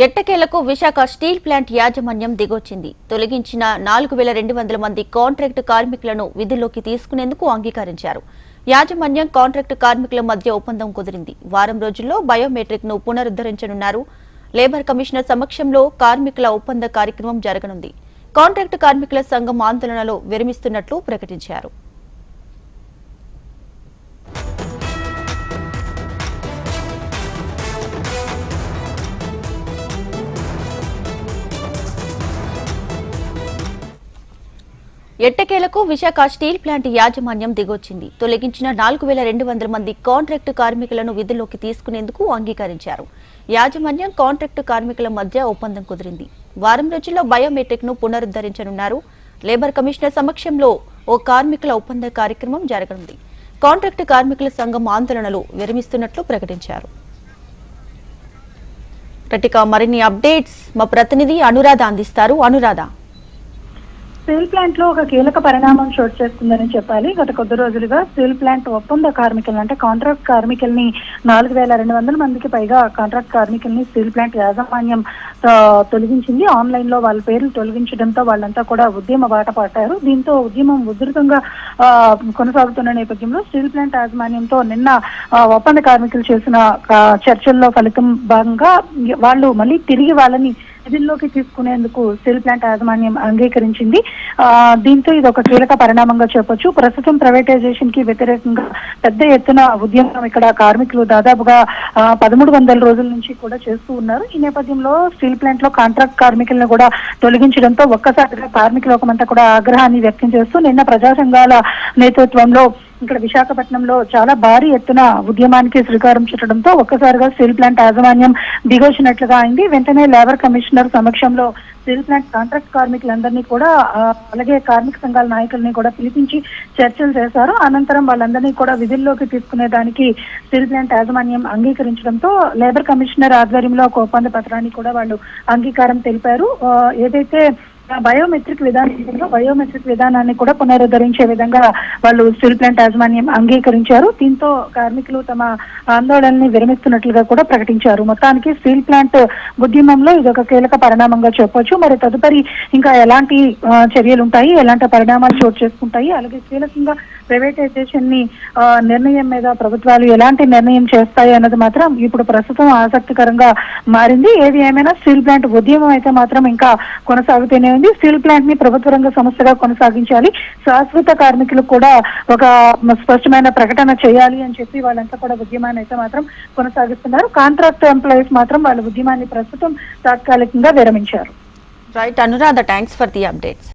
ఎట్టకేలకు Visakha steel plant యాజమాన్యం దిగొచ్చింది. తొలగించిన నాలుగు వేల రెండు వందల మంది కాంట్రాక్ట్ కార్మికులను విధుల్లోకి తీసుకునేందుకు అంగీకరించారు. యాజమాన్యం కాంట్రాక్ట్ కార్మికుల మధ్య ఒప్పందం కుదిరింది. వారం రోజుల్లో బయోమెట్రిక్ను పునరుద్ధరించనున్నారు. లేబర్ కమిషనర్ సమక్షంలో కార్మికుల ఒప్పంద కార్యక్రమం జరగనుంది. కాంట్రాక్ట్ కార్మికుల సంఘం ఆందోళనలో విరమిస్తున్నట్లు ప్రకటించారు. ఎట్టకేలకు విశాఖ స్టీల్ ప్లాంట్ యాజమాన్యం దిగొచ్చింది. తొలగించిన నాలుగు వేల రెండు వందల మంది కాంట్రాక్ట్ కార్మికులను విధుల్లోకి తీసుకునేందుకు అంగీకరించారు. యాజమాన్యం కాంట్రాక్ట్ కార్మికుల మధ్య ఒప్పందం కుదిరింది. వారం రోజుల్లో బయోమెట్రిక్ను పునరుద్ధరించనున్నారు. లేబర్ కమిషనర్ సమక్షంలో ఓ కార్మికుల ఒప్పంద కార్యక్రమం జరగనుంది. కాంట్రాక్ట్ కార్మికుల సంఘం ఆందోళనలు విరమిస్తున్నట్లు ప్రకటించారు. ప్రతిక మరిన్ని అప్డేట్స్ మా ప్రతినిధి అనురాధ అందిస్తారు. అనురాధ. స్టీల్ ప్లాంట్లో ఒక కీలక పరిణామం చోటు చేసుకుందని చెప్పాలి. గత కొద్ది రోజులుగా స్టీల్ ప్లాంట్ ఒప్పంద కార్మికులు అంటే కాంట్రాక్ట్ కార్మికుల్ని నాలుగు వేల రెండు వందల మందికి పైగా కాంట్రాక్ట్ కార్మికుల్ని స్టీల్ ప్లాంట్ యాజమాన్యం తొలగించింది. ఆన్లైన్లో వాళ్ళ పేర్లు తొలగించడంతో వాళ్ళంతా కూడా ఉద్యమ బాట పట్టారు దీంతో ఉద్యమం ఉధృతంగా కొనసాగుతున్న నేపథ్యంలో స్టీల్ ప్లాంట్ యాజమాన్యంతో నిన్న ఆ, ఒప్పంద కార్మికులు చేసిన చర్చల్లో ఫలితం భాగంగా వాళ్ళు మళ్ళీ తిరిగి వాళ్ళని పరిధిలోకి తీసుకునేందుకు స్టీల్ ప్లాంట్ యాజమాన్యం అంగీకరించింది. ఆ, దీంతో ఇది ఒక కీలక పరిణామంగా చెప్పొచ్చు. ప్రస్తుతం ప్రైవేటైజేషన్కి వ్యతిరేకంగా పెద్ద ఎత్తున ఉద్యమం ఇక్కడ కార్మికులు దాదాపుగా పదమూడు వందల రోజుల నుంచి కూడా చేస్తూ ఉన్నారు. ఈ నేపథ్యంలో స్టీల్ ప్లాంట్లో కాంట్రాక్ట్ కార్మికులను కూడా తొలగించడంతో ఒక్కసారిగా కార్మిక లోకమంతా కూడా ఆగ్రహాన్ని వ్యక్తం చేస్తూ నిన్న ప్రజా సంఘాల నేతృత్వంలో ఇక్కడ విశాఖపట్నంలో చాలా భారీ ఎత్తున ఉద్యమానికి శ్రీకారం చుట్టడంతో ఒక్కసారిగా స్టీల్ ప్లాంట్ యాజమాన్యం దిగొచ్చినట్లుగా అయింది. వెంటనే లేబర్ కమిషనర్ సమక్షంలో స్టీల్ ప్లాంట్ కాంట్రాక్ట్ కార్మికులందరినీ కూడా అలాగే కార్మిక సంఘాల నాయకుల్ని కూడా పిలిపించి చర్చలు చేశారు. అనంతరం వాళ్ళందరినీ కూడా విధుల్లోకి తీసుకునే దానికి స్టీల్ ప్లాంట్ యాజమాన్యం అంగీకరించడంతో లేబర్ కమిషనర్ ఆధ్వర్యంలో ఒక ఒప్పంద పత్రాన్ని కూడా వాళ్ళు అంగీకారం తెలిపారు. ఏదైతే బయోమెట్రిక్ విధానం బయోమెట్రిక్ విధానాన్ని కూడా పునరుద్ధరించే విధంగా వాళ్ళు స్టీల్ ప్లాంట్ యాజమాన్యం అంగీకరించారు. దీంతో కార్మికులు తమ ఆందోళనని విరమిస్తున్నట్లుగా కూడా ప్రకటించారు. మొత్తానికి స్టీల్ ప్లాంట్ ఉద్యమంలో ఇది ఒక కీలక పరిణామంగా చెప్పొచ్చు. మరి తదుపరి ఇంకా ఎలాంటి చర్యలు ఉంటాయి ఎలాంటి పరిణామాలు చోటు చేసుకుంటాయి? అలాగే కీలకంగా ప్రైవేటైజేషన్ని ఆ, నిర్ణయం మీద ప్రభుత్వాలు ఎలాంటి నిర్ణయం చేస్తాయి అన్నది మాత్రం ఇప్పుడు ప్రస్తుతం ఆసక్తికరంగా మారింది. ఏది ఏమైనా స్టీల్ ప్లాంట్ ఉద్యమం అయితే మాత్రం ఇంకా కొనసాగుతూనే నిర్ణయం స్టీల్ ప్లాంట్ని ప్రభుత్వ రంగ సంస్థగా కొనసాగించాలి. శాశ్వత కార్మికులు కూడా ఒక స్పష్టమైన ప్రకటన చేయాలి అని చెప్పి వాళ్ళంతా కూడా ఉద్యమాన్ని అయితే మాత్రం కొనసాగిస్తున్నారు. కాంట్రాక్ట్ ఎంప్లాయీస్ మాత్రం వాళ్ళ ఉద్యమాన్ని ప్రస్తుతం తాత్కాలికంగా విరమించారు. Right Anuradha thanks for the updates